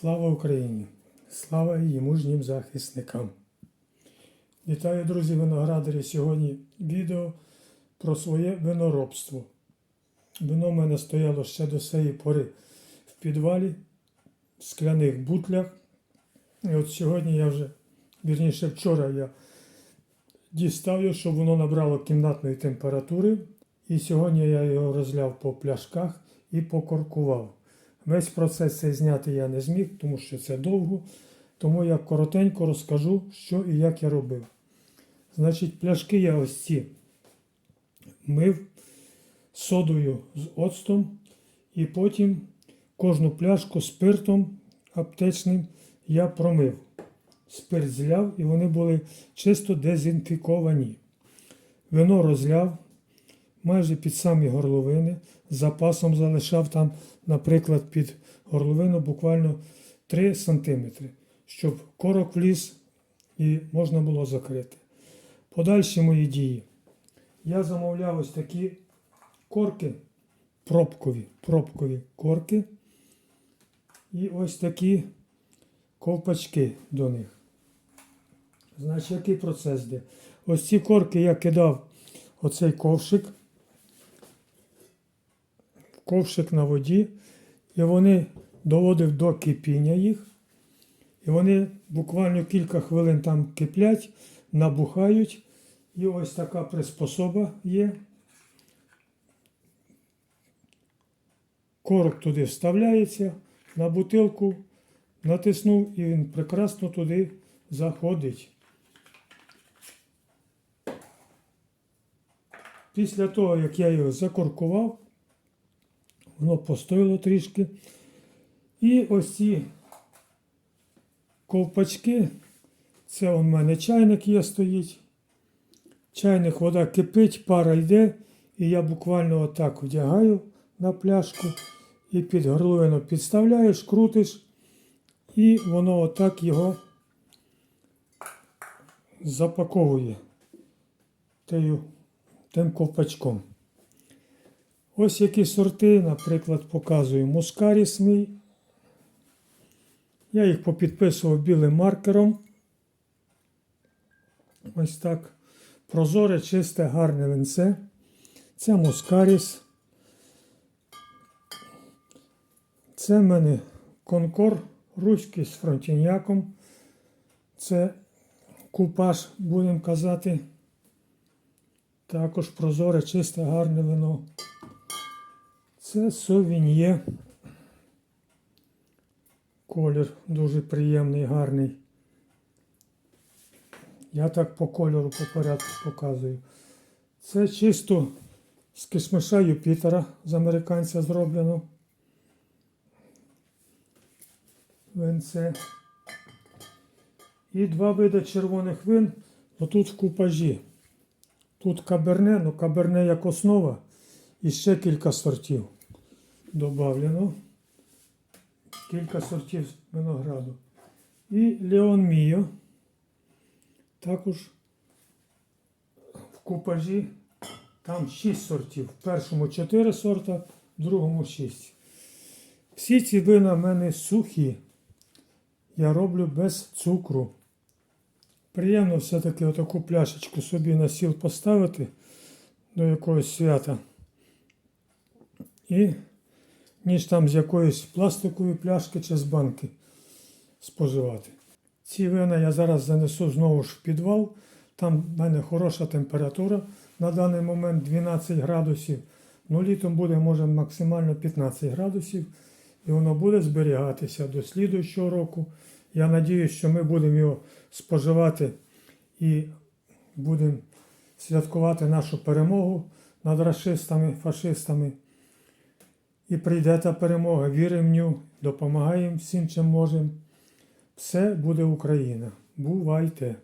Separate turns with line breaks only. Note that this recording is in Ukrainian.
Слава Україні! Слава її мужнім захисникам! Вітаю, друзі, виноградарі! Сьогодні відео про своє виноробство. Вино в мене стояло ще до цієї пори в підвалі, в скляних бутлях. І от сьогодні я вже, вірніше, вчора я дістав його, щоб воно набрало кімнатної температури. І сьогодні я його розляв по пляшках і покоркував. Весь процес цей зняти я не зміг, тому що це довго. Тому я коротенько розкажу, що і як я робив. Значить, пляшки я ось ці мив содою з оцтом, і потім кожну пляшку спиртом аптечним я промив. Спирт зляв, і вони були чисто дезінфіковані. Вино розляв майже під самі горловини. З запасом залишав там, наприклад, під горловину буквально 3 см, щоб корок вліз і можна було закрити. Подальші мої дії. Я замовляв ось такі корки, пробкові, пробкові корки. І ось такі ковпачки до них. Значить, який процес йде? Ось ці корки я кидав оцей ковшик, ковшик на воді, і вони доводив до кипіння їх. І вони буквально кілька хвилин там киплять, набухають. І ось така приспособа є. Корок туди вставляється, на бутилку натиснув і він прекрасно туди заходить. Після того, як я його закоркував, воно постояло трішки. І ось ці ковпачки, це у мене чайник є стоїть. Чайник вода кипить, пара йде, і я буквально отак вдягаю на пляшку і під горловину підставляєш, крутиш, і воно отак його запаковує тим ковпачком. Ось які сорти, наприклад, показую мускаріс мій. Я їх попідписував білим маркером. Ось так. Прозоре, чисте, гарне винце. Це мускаріс. Це в мене конкор руський з фронтіняком. Це купаж, будемо казати. Також прозоре, чисте, гарне вино. Це совін'є. Колір дуже приємний, гарний. Я так по кольору по порядку показую. Це чисто з кишмиша Юпітера з американця зроблено. Винце. І два види червоних вин. Отут в купажі. Тут каберне, ну каберне як основа. І ще кілька сортів добавлено. Кілька сортів винограду. І Леон Міо. Також в купажі там 6 сортів. В першому 4 сорта, в другому 6. Всі ці вина в мене сухі. Я роблю без цукру. Приємно все-таки отаку пляшечку собі на сіл поставити до якогось свята. І ніж там з якоїсь пластикової пляшки чи з банки споживати. Ці вина я зараз занесу знову ж в підвал. Там в мене хороша температура на даний момент 12 градусів. Ну, літом буде, може, максимально 15 градусів. І воно буде зберігатися до слідуючого року. Я надіюсь, що ми будемо його споживати і будемо святкувати нашу перемогу над расистами, фашистами. І прийде та перемога. Віримо в ню, допомагаємо всім, чим можемо. Все буде Україна. Бувайте!